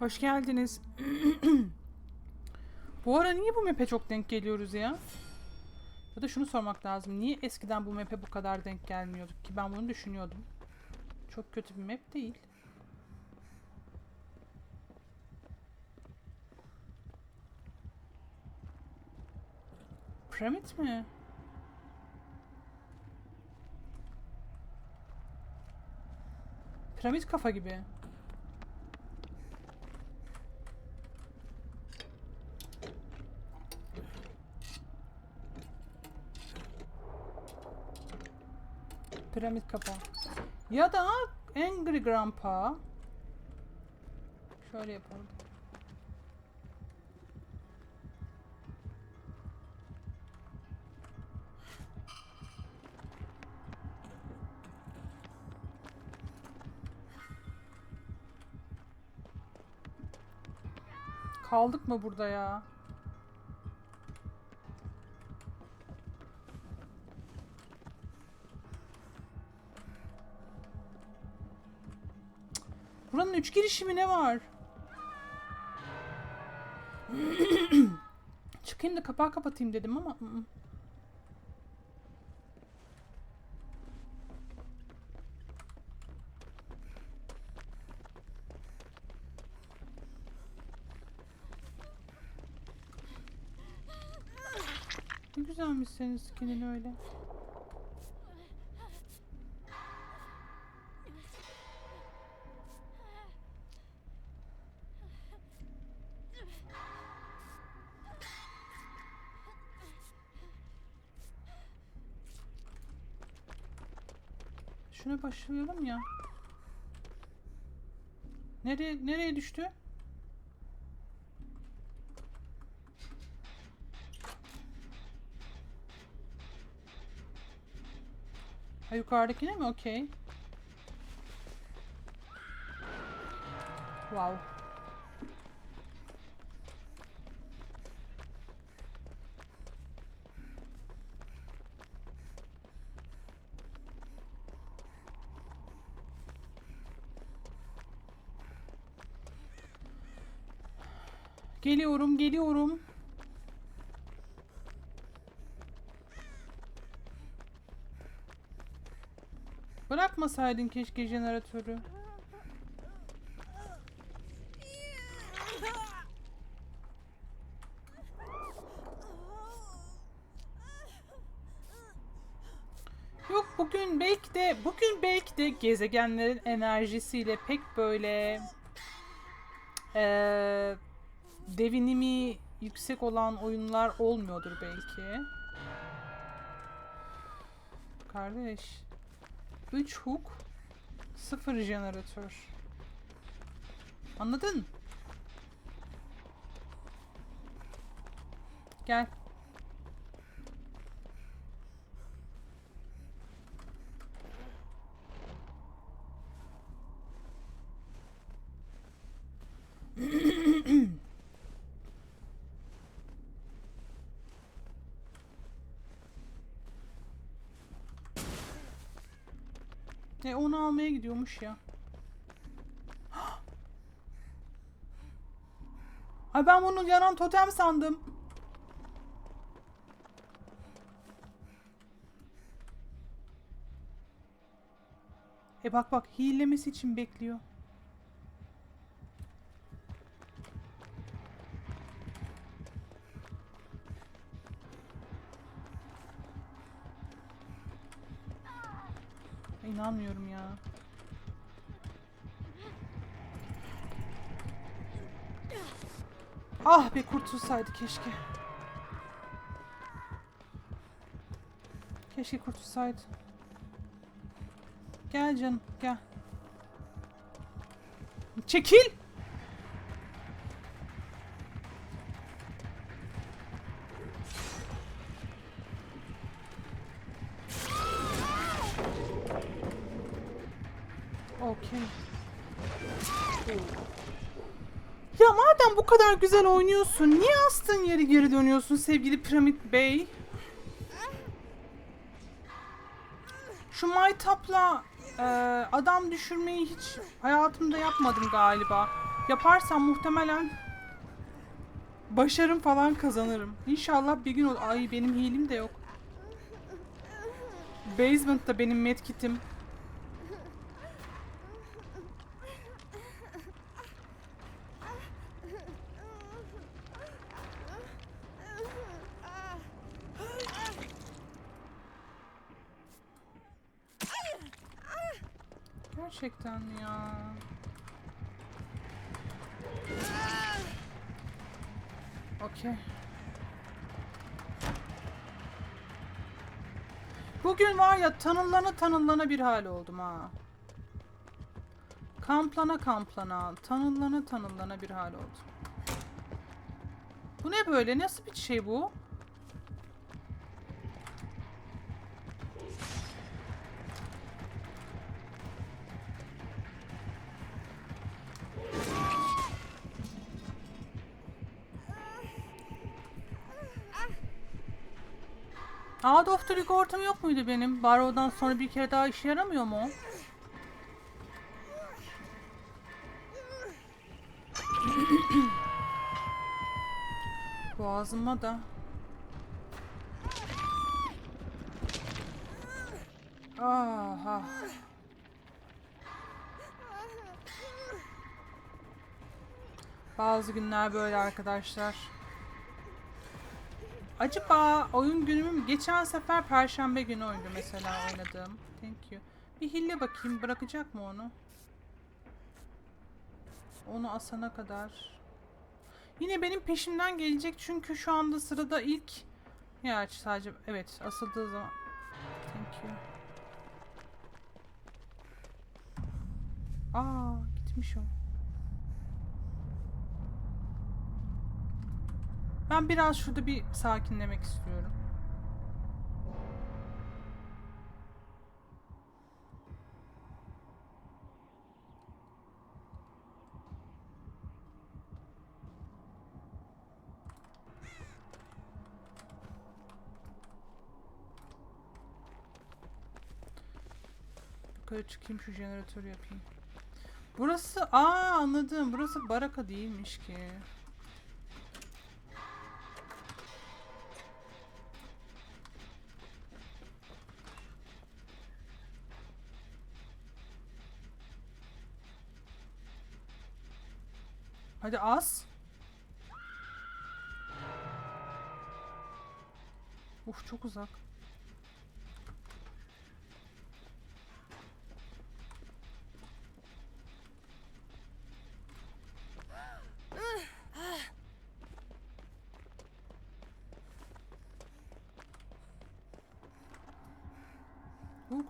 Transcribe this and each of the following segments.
Hoş geldiniz. bu ara niye bu map'e çok denk geliyoruz ya? Ya da şunu sormak lazım. Niye eskiden bu map'e bu kadar denk gelmiyorduk ki? Ben bunu düşünüyordum. Çok kötü bir map değil. Piramit mi? Piramit kafa gibi. Piramit kafa. Ya da Angry Grandpa. Şöyle yapalım. Kaldık mı burada ya? Buranın üç girişi mi ne var? Çıkayım da kapağı kapatayım dedim ama. ı-ı. Ne güzelmiş senin skinin öyle. Şuna başlayalım ya. Nereye nereye düştü? Ha yukarıdakine mi? Okey. Wow. Geliyorum, geliyorum. Bırakmasaydın keşke jeneratörü. Yok bugün belki de bugün belki de gezegenlerin enerjisiyle pek böyle eee devinimi yüksek olan oyunlar olmuyordur belki. Kardeş. 3 hook 0 jeneratör. Anladın? Gel. E onu almaya gidiyormuş ya. Ay ben bunu yanan totem sandım. E bak bak hilemesi için bekliyor. İnanmıyorum ya. Ah be kurtulsaydı keşke. Keşke kurtulsaydı. Gel canım gel. Çekil. Okey. Ya madem bu kadar güzel oynuyorsun, niye astın yeri geri dönüyorsun sevgili Piramit Bey? Şu maytapla e, adam düşürmeyi hiç hayatımda yapmadım galiba. Yaparsam muhtemelen başarım falan kazanırım. İnşallah bir gün olur. Ay benim healim de yok. Basement'ta benim medkit'im. Gerçekten ya? Okey. Bugün var ya tanınlana tanınlana bir hal oldum ha. Kamplana kamplana, tanınlana tanınlana bir hal oldum. Bu ne böyle? Nasıl bir şey bu? Out of the Record yok muydu benim? Barrow'dan sonra bir kere daha işe yaramıyor mu? Boğazıma da. Aha. Bazı günler böyle arkadaşlar. Acaba oyun günümü mü? Geçen sefer perşembe günü oyundu mesela oynadığım. Thank you. Bir hille bakayım bırakacak mı onu? Onu asana kadar. Yine benim peşimden gelecek çünkü şu anda sırada ilk ya sadece evet asıldığı zaman Thank you. Aa gitmiş o. Ben biraz şurada bir sakinlemek istiyorum. Yukarı çıkayım şu jeneratörü yapayım. Burası aa anladım. Burası baraka değilmiş ki. Hadi az. Uf çok uzak.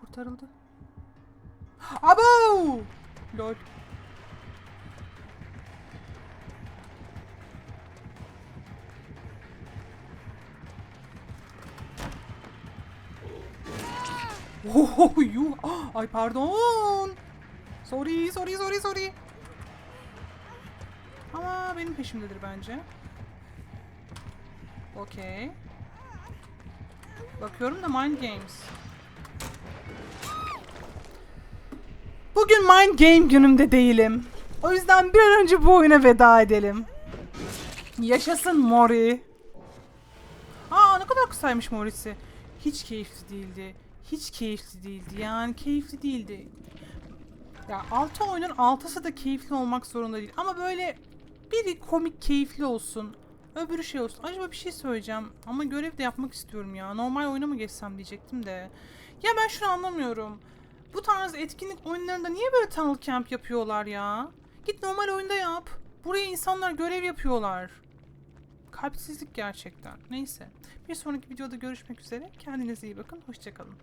Kurtarıldı. Abo! Lol. Oh, yuh. Ah, Ay pardon. Sorry, sorry, sorry, sorry. Ama benim peşimdedir bence. Okey. Bakıyorum da Mind Games. Bugün Mind Game günümde değilim. O yüzden bir an önce bu oyuna veda edelim. Yaşasın Mori. Aa ne kadar kısaymış Mori'si. Hiç keyifli değildi. Hiç keyifli değildi. Yani keyifli değildi. Ya altı oyunun altısı da keyifli olmak zorunda değil. Ama böyle biri komik keyifli olsun. Öbürü şey olsun. Acaba bir şey söyleyeceğim. Ama görev de yapmak istiyorum ya. Normal oyuna mı geçsem diyecektim de. Ya ben şunu anlamıyorum. Bu tarz etkinlik oyunlarında niye böyle tunnel camp yapıyorlar ya? Git normal oyunda yap. Buraya insanlar görev yapıyorlar. Kalpsizlik gerçekten. Neyse. Bir sonraki videoda görüşmek üzere. Kendinize iyi bakın. Hoşçakalın.